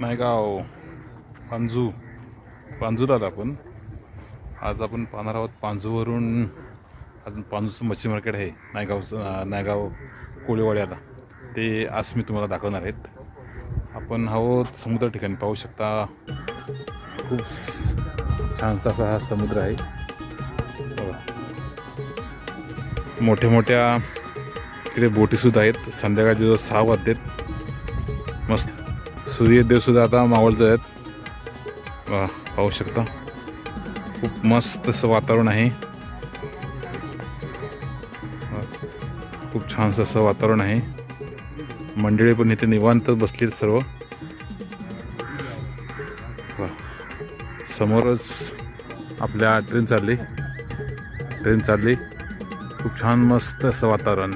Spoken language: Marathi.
नायगाव पांजू पांजूत आलो आपण. आज आपण पाहणार आहोत पांजूवरून अजून पांजूचं मच्छी मार्केट आहे नायगावचं नायगाव कोळीवाड्याला ते आज मी तुम्हाला दाखवणार आहेत. आपण आहोत समुद्र ठिकाणी पाहू शकता. खूप छानसा असा हा समुद्र आहे. मोठ्या मोठ्या तिकडे बोटीसुद्धा आहेत. संध्याकाळचे जो सहा वाजतात मस्त. सूर्यदेवसुद्धा आता मावळत आहेत वा पाहू शकता. खूप मस्त असं वातावरण आहे. खूप छानसं असं वातावरण आहे. मंडळी पण इथे निवांत बसली सर्व. समोरच आपल्या ट्रेन चालली. ट्रेन चालली. खूप छान मस्त असं वातावरण.